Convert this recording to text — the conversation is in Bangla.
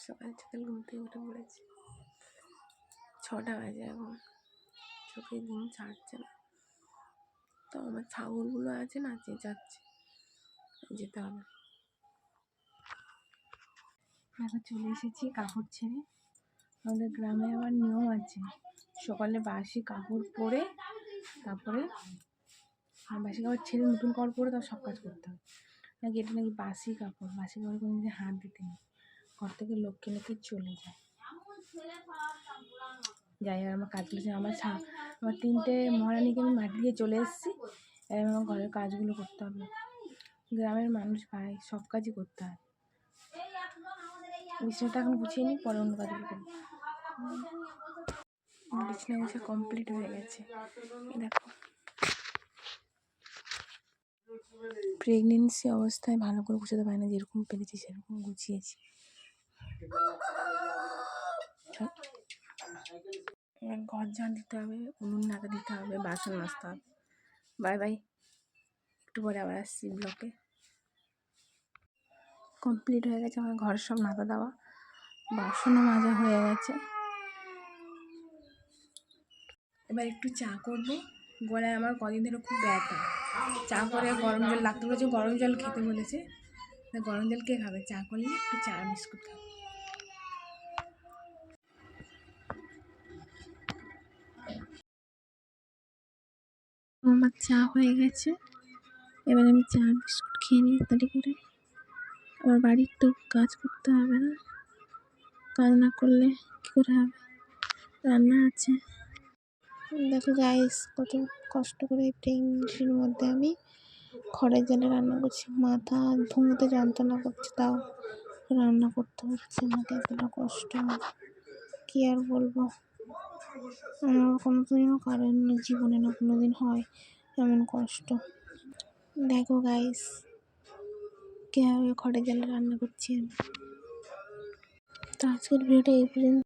সকাল সকাল ঘুম থেকে উঠে পড়েছি। ছটা বাজে এখন। চোখে ঘুম ছাড়ছে না। তো আমার ছাগলগুলো আছে না চেঁচাচ্ছে যেতে হবে। এখন চলে এসেছি কাপড় ছেড়ে। আমাদের গ্রামে আবার নিয়ম আছে। সকালে বাসি কাপড় পরে, তারপরে বাসি কাপড় ছেড়ে নতুন কাপড় পরে তার সব কাজ করতে হবে। নাকি এটা নাকি বাসি কাপড়? বাসি কাপড় কোনো হাত দিতে নেই। ঘর থেকে লোককে নাকি চলে যায়। যাই আর আমার কাজগুলো আমার ছা আমার তিনটে মহারানিকে আমি মাটি দিয়ে চলে এসেছি। এবার আমার ঘরের কাজগুলো করতে হবে। গ্রামের মানুষ পায় সব কাজই করতে হয়। বিছানাটা এখন গুছিয়ে নিই, পরে অন্য কাজগুলো করব। বিছানা গুছা কমপ্লিট হয়ে গেছে। দেখো। প্রেগনেন্সি অবস্থায় ভালো করে গুছাতে পারি না যেরকম পেরেছি সেরকম গুছিয়েছি। এবার ঘর ঝাঁট দিতে হবে, উনুন নাড়া দিতে হবে, বাসন মাজতে হবে। Bye bye. একটু পরে আবার আসছি ব্লকে। কমপ্লিট হয়ে গেছে আমার ঘর সব নাতা দেওয়া। বাসনও মাজা হয়ে গেছে। এবার একটু চা করব। গলায় আমার কদিন ধরে খুব ব্যথা। চা করে গরম জল লাগতে বলেছে, গরম জল খেতে বলেছে। গরম জল কে খাবে? চা করলে একটু চা, বিস্কুট খাবে। আমার চা হয়ে গেছে। এবার আমি চা, বিস্কুট খেয়ে নিই তাড়াতাড়ি করে। আমার বাড়ির তো কাজ করতে হবে না। কাজ না করলে কী করে হবে? রান্না আছে। দেখো গাইস কত কষ্ট করে প্রেগনেন্সির মধ্যে আমি খড়ের জলে রান্না করছি। মাথা ধুমোতে যন্ত্রণা করছে তাও। রান্না করতে হচ্ছে আমাকে এতটা কষ্ট। কী আর বলব? কোনো দিনও কারণ জীবনে না কোনো দিন হয়, এমন কষ্ট। দেখো গাইস কীভাবে খড়ের জালে রান্না করছি আমি। তো আজকের ভিডিওটা এই পর্যন্ত।